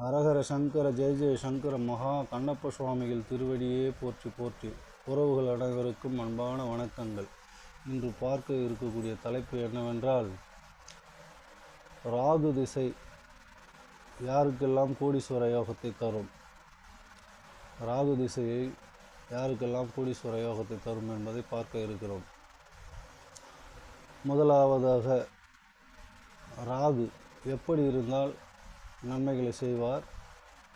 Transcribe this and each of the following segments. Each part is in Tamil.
ஹரஹர சங்கர ஜெய ஜெய சங்கர மகா கண்ணப்ப சுவாமிகள் திருவடியே போற்றி போற்றி. உறவுகள் அனைவருக்கும் அன்பான வணக்கங்கள். இன்று பார்க்க இருக்கக்கூடிய தலைப்பு என்னவென்றால் ராகு திசை யாருக்கெல்லாம் கோடீஸ்வர யோகத்தை தரும்? ராகு திசையை யாருக்கெல்லாம் கோடீஸ்வர யோகத்தை தரும் என்பதை பார்க்க இருக்கிறோம். முதலாவதாக ராகு எப்படி இருந்தால் நன்மைகளை செய்வார்.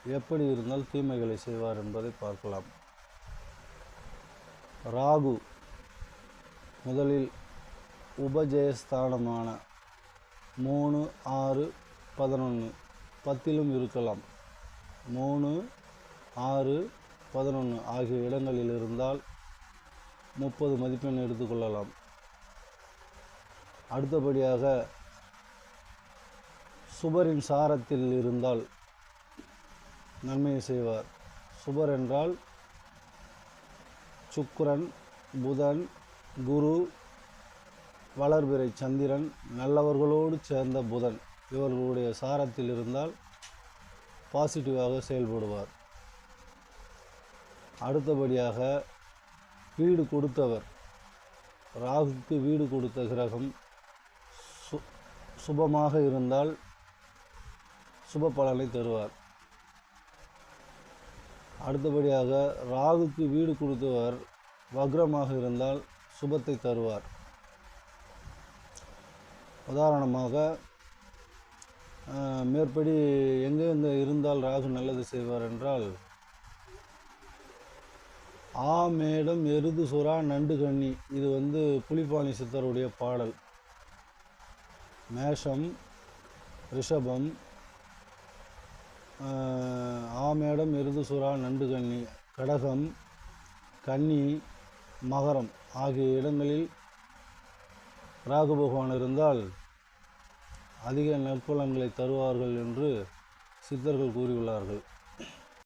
எப்படி இருந்தால் தீமைகளை செய்வார் என்பதை பார்க்கலாம். ராகு முதலில் உபஜயஸ்தானமான மூணு ஆறு பதினொன்று பத்திலும் இருக்கலாம். மூணு ஆறு பதினொன்று ஆகிய இடங்களில் இருந்தால் முப்பது மதிப்பெண் எடுத்துக்கொள்ளலாம் அடுத்தபடியாக சுபரின் சாரத்தில் இருந்தால் நன்மையை செய்வார். சுபர் என்றால் சுக்கரன் புதன் குரு வளர்பிறை சந்திரன் நல்லவர்களோடு சேர்ந்த புதன். இவர்களுடைய சாரத்தில் இருந்தால் பாசிட்டிவாக செயல்படுவார். அடுத்தபடியாக வீடு கொடுத்தவர். ராகுக்கு வீடு கொடுத்த கிரகம் சு சுபமாக இருந்தால் சுப பலனை தருவார். அடுத்தபடியாக ராகுக்கு வீடு கொடுத்தவர் வக்ரமாக இருந்தால் சுபத்தை தருவார். உதாரணமாக மேற்படி எங்கே இந்த இருந்தால் ராகு நல்லது செய்வார் என்றால் ஆ மேடம் எருது சுறா நண்டு கண்ணி இது வந்து புலிபாணி சித்தருடைய பாடல். மேஷம் ரிஷபம் ஆமேடம் எருது சுறா நண்டு கன்னி கடகம் கன்னி மகரம் ஆகிய இடங்களில் ராகு பகவான் இருந்தால் அதிக நற்பலன்களை தருவார்கள் என்று சித்தர்கள் கூறியுள்ளார்கள்.